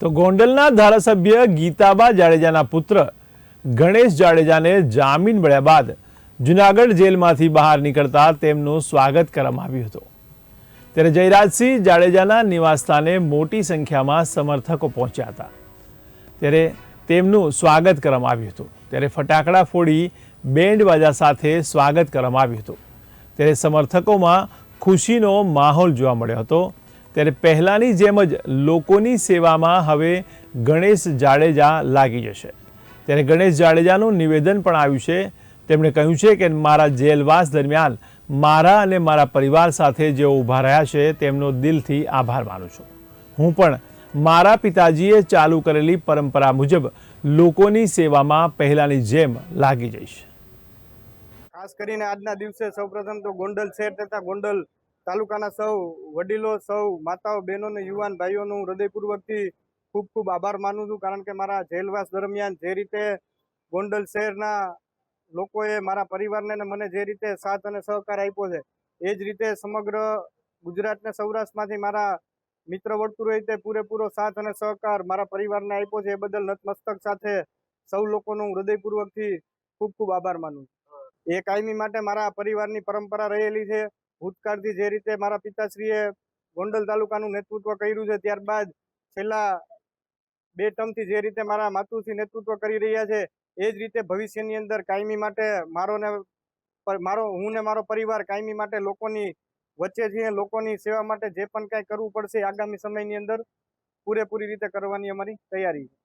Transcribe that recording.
તો ગોંડલના ધારાસભ્ય ગીતાબા જાડેજાના પુત્ર ગણેશ જાડેજાને જામીન મળ્યા બાદ જુનાગઢ જેલમાંથી બહાર નીકળતા તેમનું સ્વાગત કરવામાં આવ્યું હતું. ત્યારે જયરાજસિંહ જાડેજાના નિવાસસ્થાને મોટી સંખ્યામાં સમર્થકો પહોંચ્યા હતા. ત્યારે તેમનું સ્વાગત કરવામાં આવ્યું હતું. ત્યારે ફટાકડા ફોડી બેન્ડ બાજા સાથે સ્વાગત કરવામાં આવ્યું હતું. ત્યારે સમર્થકોમાં ખુશીનો માહોલ જોવા મળ્યો હતો. ત્યારે પહેલાંની જેમ જ લોકોની સેવામાં હવે ગણેશ જાડેજા લાગી જશે. ત્યારે ગણેશ જાડેજાનું નિવેદન પણ આવ્યું છે. તેમણે કહ્યું છે કે મારા જેલવાસ દરમિયાન મારા અને મારા પરિવાર સાથે જેઓ ઊભા રહ્યા છે, તેમનો દિલથી આભાર માનું છું. હું પણ મારા પિતાજીએ ચાલુ કરેલી પરંપરા મુજબ લોકોની સેવામાં પહેલાંની જેમ લાગી જઈશ. ખાસ કરીને આજના દિવસે સૌપ્રથમ તો ગોંડલ શહેર તથા ગોંડલ તાલુકાના સૌ વડીલો, સૌ માતાઓ બહેનો અને યુવાન ભાઈઓનું હૃદયપૂર્વકથી ખૂબ ખૂબ આભાર માનું છું કારણ કે મારા જેલવાસ દરમિયાન જે રીતે ગોંડલ શહેરના લોકોએ મારા પરિવારને અને મને જે રીતે સાથ અને સહકાર આપ્યો છે, એ જ રીતે સમગ્ર ગુજરાતને સૌરાષ્ટ્રમાંથી મારા મિત્ર વર્તુળોએ તે પૂરેપૂરો સાથ અને સહકાર મારા પરિવારને આપ્યો છે, એ બદલ નતમસ્તક સાથે સૌ લોકોનું હૃદયપૂર્વકથી ખૂબ ખૂબ આભાર માનું એ કાયમી માટે મારા પરિવારની પરંપરા રહેલી છે ભૂતકાળથી જે રીતે મારા પિતાશ્રીએ ગોંડલ તાલુકાનું નેતૃત્વ કર્યું છે, ત્યારબાદ છેલ્લા બે ટર્મથી જે રીતે મારા માતુશ્રી નેતૃત્વ કરી રહ્યા છે, એ જ રીતે ભવિષ્યની અંદર કાયમી માટે મારો ને મારો, હું ને મારો પરિવાર કાયમી માટે લોકોની વચ્ચે છીએ, લોકોની સેવા માટે જે પણ કાંઈ કરવું પડશે આગામી સમયની અંદર પૂરેપૂરી રીતે કરવાની અમારી તૈયારી છે.